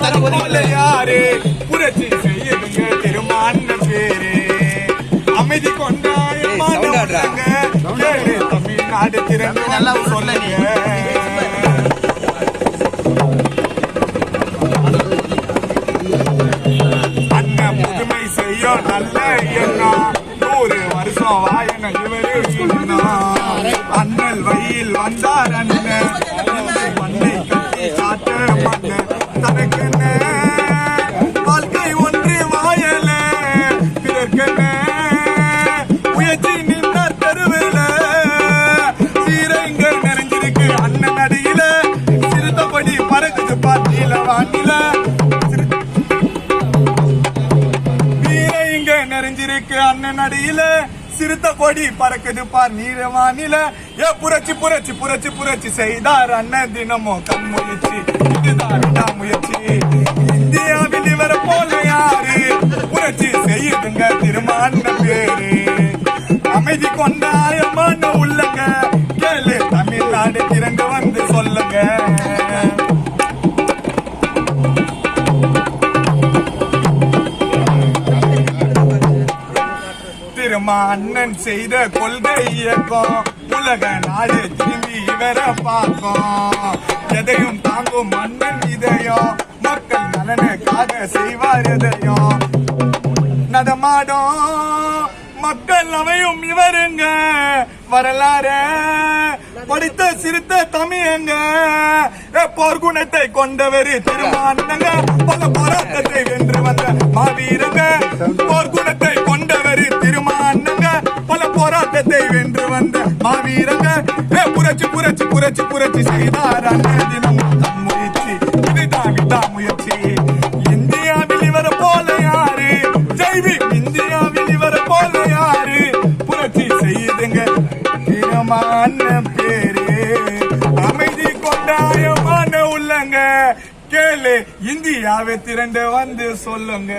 தரவதில்லை யாரு புரட்சி செய்யுங்க திருமான பேரு. அமைதி கொண்டாடுறாங்க தமிழ்நாடு திறந்து நல்லா சொல்லுங்க. அண்ணன் புதுமை செய்ய நல்ல எண்ணம் நூறு வருஷம் வாயன இவரு அண்ணல் வை நிறைஞ்சிருக்கு அண்ணன் அடியில சிறுத்த கொடி பறக்குது பார் நீரவானில ஏ புரட்சி புரட்சி புரட்சி புரட்சி செய்தார் அண்ணன். தினமும் கண் முயற்சி இதுதான் முயற்சி. இந்தியாவில் இவர போல யாரு? புரட்சி செய்யுதுங்க திருமான பேரு. அமைதி கொண்ட கொண்டாயமான உள்ளங்க. அண்ணன் செய்த கொள்கை இயக்கம். உலக நாடு திரும்பி இவர பார்க்கும். எதையும் தாங்கும் அண்ணன் இதயம். மக்கள் நலனுக்காக செய்வார் எதையும். நடமாடும். மக்கள் அவையும் இவருங்க. வரலாறு. படித்த சிறுத்த தமிழங்க. போர்க்குணத்தை கொண்டவர் திருமானங்க. பல போராட்டத்தை வென்று வந்த மாவீரங்க. போர்க்குண போராட்டத்தை வந்த மாவீரங்க. புரட்சி புரட்சி புரட்சி புரட்சி செய்தார் அண்ணன் தினம் தம் முயற்சி இதுதான் விடா முயற்சி. இந்தியாவில் இவர போல யாரு? ஜெய்வி இந்தியாவில் இவர போல யாரு? புரட்சி செய்யுதுங்க தீரமான பேரு. அமைதி கொண்டாயமான உள்ளங்க. கேளு இந்தியாவை திரண்டு வந்து சொல்லுங்க.